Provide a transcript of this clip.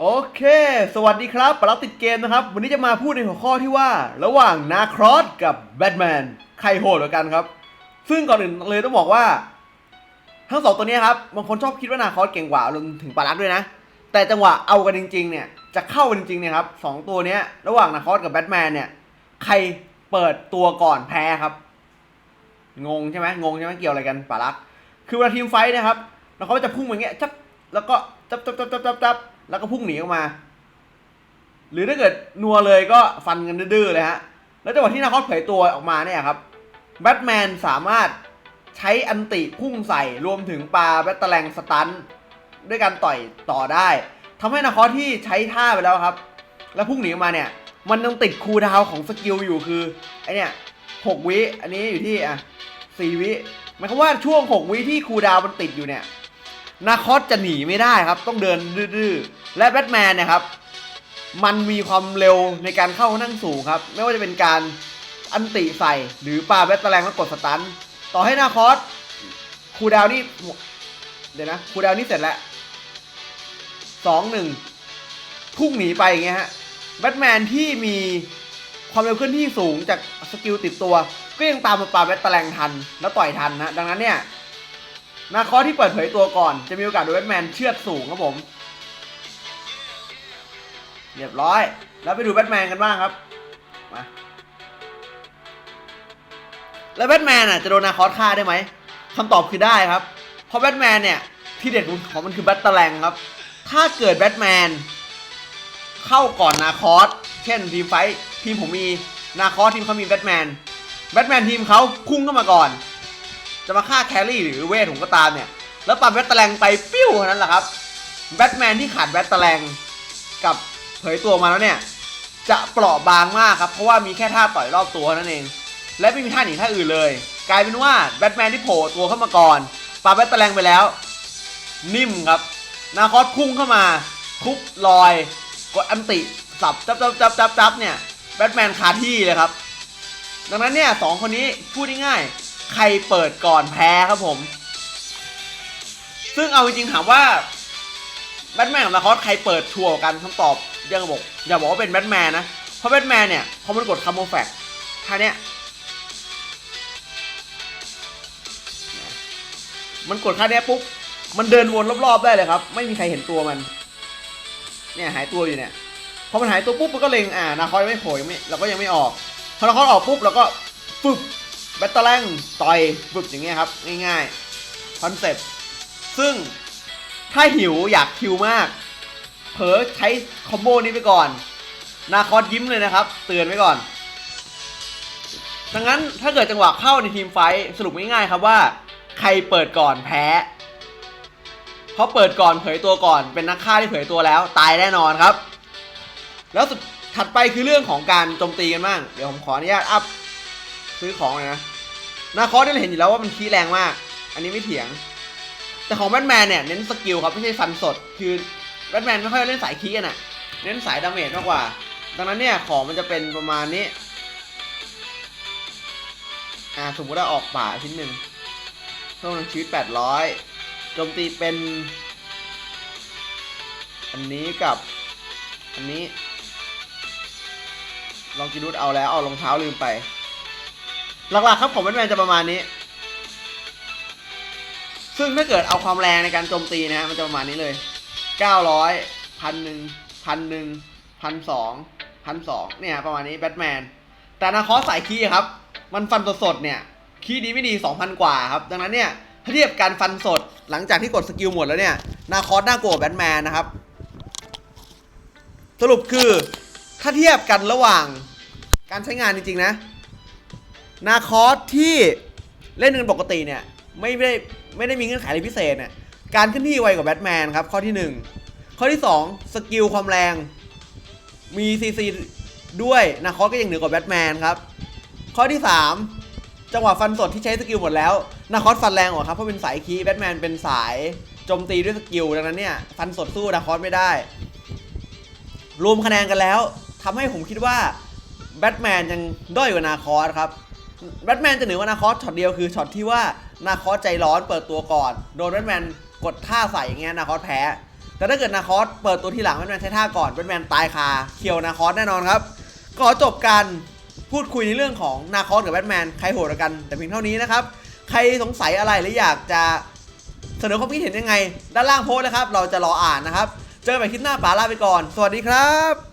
โอเค สวัสดีครับปลับติดเกมนะครับ วันนี้จะมาพูดในหัวข้อที่ว่า ระหว่างนาครอสกับแบทแมนใครโหดกว่ากันครับ ซึ่งก่อนอื่นเลยต้องบอกว่า ทั้งสองตัวนี้ครับบางคนชอบคิดว่านาครอสเก่งกว่ารวมถึงปารักด้วยนะ แต่จังหวะเอากันจริง ๆ เนี่ย จะเข้ากันจริงๆเนี่ยครับสองตัวนี้ระหว่างนาครอสกับแบทแมนเนี่ย ใครเปิดตัวก่อนแพ้ครับ งงใช่ไหมงงใช่ไหมเกี่ยวอะไรกันปารักคือเวลาทีมไฟท์นะครับแล้วเขาจะพุ่งมาอย่างเงี้ยจับ แล้วก็จับจับจับจับจับจับแล้วก็พุ่งหนีออกมา หรือถ้าเกิดนัวเลยก็ฟันกันดื้อๆเลยฮะ แล้วจังหวะที่นาคอสเผยตัวออกมาเนี่ยครับแบทแมนสามารถใช้อันติพุ่งใส่รวมถึงปลาแบตเตอร์แลงสตันด้วยการต่อยต่อได้ทำให้นาคอสที่ใช้ท่าไปแล้วครับ แล้วพุ่งหนีออกมาเนี่ย มันยังติดคูดาวของสกิลอยู่คือไอเนี่ยหกวิอันนี้อยู่ที่อะสี่วิหมายความว่าช่วงหกวิที่คูดาวมันติดอยู่เนี่ย นาคอสจะหนีไม่ได้ครับ ต้องเดินดื้อๆและแบทแมนเนี่ยครับ มันมีความเร็วในการเข้านั่งสูงครับ ไม่ว่าจะเป็นการอันติใส่หรือปาแบตเตอร์แรงแล้วกดสตัน ต่อให้นาคอสคูดาวนี่เดี๋ยวนะคูดาวนี่เสร็จแล้วสองหนึ่งพุ่งหนีไปอย่างเงี้ยฮะแบทแมนที่มีความเร็วเคลื่อนที่สูงจากสกิลติดตัว ก็ยังตามมาปาแบตเตอร์แรงทัน แล้วต่อยทันนะดังนั้นเนี่ย นาคอสที่เปิดเผยตัวก่อน จะมีโอกาสโดนแบทแมนเชือดสูงครับผม เรียบร้อย แล้วไปดูแบทแมนกันบ้างครับ มา แล้วแบทแมนอะจะโดนนาคอสฆ่าได้ไหมคำตอบคือได้ครับ เพราะแบทแมนเนี่ยที่เด็ดของมันคือแบตเตอร์แรงครับ ถ้าเกิดแบทแมนเข้าก่อนนาคอสเช่นทีมไฟท์ทีมผมมีนาคอสทีมเขามีแบทแมนแบทแมนทีมเขาพุ่งเข้ามาก่อน จะมาฆ่าแครี่หรือเวทผมก็ตามเนี่ย แล้วปัดแบตเตอร์แรงไปปิ้วเท่านั้นแหละครับ แบทแมนที่ขาดแบตเตอร์แรงกับเผยตัวมาแล้วเนี่ย จะเปราะบางมากครับ เพราะว่ามีแค่ท่าต่อยรอบตัวนั่นเอง และไม่มีท่าหนีท่าอื่นเลย กลายเป็นว่าแบทแมนที่โผล่ตัวเข้ามาก่อนปาแบตเตอร์แรงไปแล้ว นิ่มครับ นาคอสพุ่งเข้ามา ทุบลอย กดอันติสับจับจับจับจับจับเนี่ยแบทแมนคาที่เลยครับ ดังนั้นเนี่ยสองคนนี้พูดง่ายๆ ใครเปิดก่อนแพ้ครับผม ซึ่งเอาจริงๆถามว่าแบทแมนกับนาคอสใครเปิดชัวร์กันคำตอบยังบอกอย่าบอกว่าเป็นแบทแมนนะ เพราะแบทแมนเนี่ยพอมันกดคัมโมแฟกท่าเนี้ยมันกดค่าเนี้ยปุ๊บมันเดินวนรอบๆได้เลยครับ ไม่มีใครเห็นตัวมัน เนี่ยหายตัวอยู่เนี่ยพอมันหายตัวปุ๊บมันก็เล็งอ่านาคอสยังไม่โผล่ยังไม่เราก็ยังไม่ออกพอนาคอสออกปุ๊บเราก็ฟึบ แบตเตอร์แรงต่อยฟึบอย่างเงี้ยครับ ง่ายๆคอนเซ็ปต์ซึ่งถ้าหิวอยากคิวมาก เผลอใช้คอมโบนี้ไปก่อน นาคอสยิ้มเลยนะครับ เตือนไว้ก่อน ดังนั้นถ้าเกิดจังหวะเข้าในทีมไฟสรุปง่ายๆครับว่า ใครเปิดก่อนแพ้เพราะเปิดก่อนเผยตัวก่อน เป็นนักฆ่าที่เผยตัวแล้ว ตายแน่นอนครับ แล้วถัดไปคือเรื่องของการโจมตีกันบ้างเดี๋ยวผมขออนุญาตอัพ ซื้อของเลยนะนาคอสได้เห็นอยู่แล้วว่ามันคีแรงมาก อันนี้ไม่เถียง แต่ของแบทแมนเนี่ยเน้นสกิลครับไม่ใช่ฟันสด คือแบทแมนไม่ค่อยเล่นสายคีกันอะเน้นสายดาเมจมากกว่า ดังนั้นเนี่ยของมันจะเป็นประมาณนี้ อ่าสมมติว่าออกป่าชิ้นหนึ่งเพิ่มพลังชีวิต 800โจมตีเป็น อันนี้กับ อันนี้ ลองกินรุดเอาแล้วเอารองเท้าลืมไป หลักๆครับของแบทแมนจะประมาณนี้ ซึ่งถ้าเกิดเอาความแรงในการโจมตีนะฮะมันจะประมาณนี้เลย 900พันหนึ่งพันหนึ่งพันสองพันสองเนี่ยประมาณนี้แบทแมน แต่นาคอสสายคีย์ครับ มันฟันสดๆเนี่ยคีย์ดีไม่ดี 2,000 กว่าครับ ดังนั้นเนี่ยถ้าเทียบการฟันสดหลังจากที่กดสกิลหมดแล้วเนี่ย นาคอสน่ากลัวแบทแมนนะครับ สรุปคือถ้าเทียบกันระหว่างการใช้งานจริงๆนะ นาคอสที่เล่นกันปกติเนี่ยไม่ได้ไม่ได้มีเงื่อนไขอะไรพิเศษเนี่ยการขึ้นที่ไวกว่าแบทแมนครับ ข้อที่ 1 ข้อที่ 2 สกิลความแรง มีซีซีด้วยนาคอสก็ยังเหนือกว่าแบทแมนครับ ข้อที่ 3 จังหวะฟันสดที่ใช้สกิลหมดแล้วนาคอสฟันแรงกว่าครับเพราะเป็นสายคีแบทแมนเป็นสายโจมตีด้วยสกิลดังนั้นเนี่ยฟันสดสู้นาคอสไม่ได้ รวมคะแนนกันแล้วทำให้ผมคิดว่าแบทแมนยังด้อยกว่านาคอสครับ แบทแมนจะเหนือกว่านาคอสช็อตเดียวคือช็อตที่ว่านาคอสใจร้อนเปิดตัวก่อน โดนแบทแมนกดท่าใส่อย่างเงี้ยนาคอสแพ้ แต่ถ้าเกิดนาคอสเปิดตัวทีหลังแบทแมนใช้ท่าก่อนแบทแมนตายคาเคียวนาคอสแน่นอนครับ ก็ขอจบการพูดคุยในเรื่องของนาคอสกับแบทแมนใครโหดกว่ากัน แต่เพียงเท่านี้นะครับ ใครสงสัยอะไรหรืออยากจะเสนอความคิดเห็นยังไง ด้านล่างโพสต์นะครับ เราจะรออ่านนะครับ เจอกันใหม่คลิปหน้าป๋าลาไปก่อน สวัสดีครับ